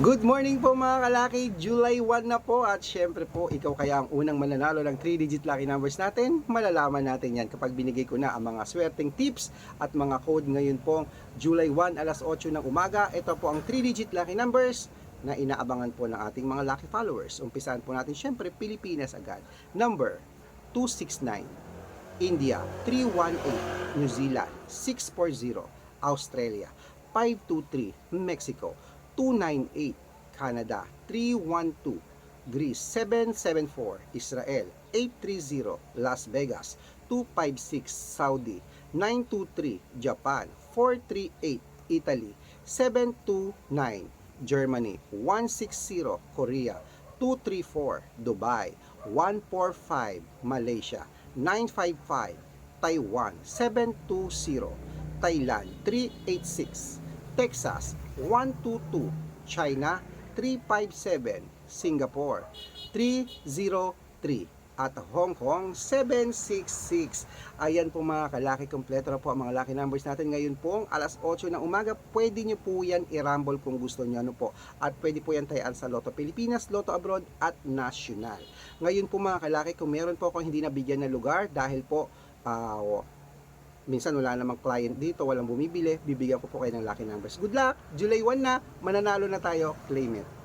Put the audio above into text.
Good morning po mga kalaki, July 1 na po at syempre po ikaw kaya ang unang mananalo ng 3-digit lucky numbers natin. Malalaman natin yan kapag binigay ko na ang mga swerteng tips at mga code ngayon po July 1 alas 8 ng umaga. Ito po ang 3-digit lucky numbers na inaabangan po ng ating mga lucky followers. Umpisahan po natin syempre Pilipinas agad. Number 269, India 318, New Zealand 640, Australia 523, Mexico 298, Canada 312, Greece 774, Israel 830, Las Vegas 256, Saudi 923, Japan 438, Italy 729, Germany 160, Korea 234, Dubai 145, Malaysia 955, Taiwan 720, Thailand 386, Texas 122, China 357, Singapore 303, at Hong Kong 766. Ayan po mga kalaki, kompleto na po ang mga lucky numbers natin ngayon po alas 8 ng umaga. Pwede nyo po yan i-rumble kung gusto nyo ano po. At pwede po yan tayaan sa Lotto Pilipinas, Lotto Abroad at National. Ngayon po mga kalaki, kung meron po akong hindi nabigyan ng lugar dahil po ah, minsan wala namang client dito, walang bumibili, bibigyan ko po kayo ng lucky numbers. Good luck! July 1 na, mananalo na tayo, claim it.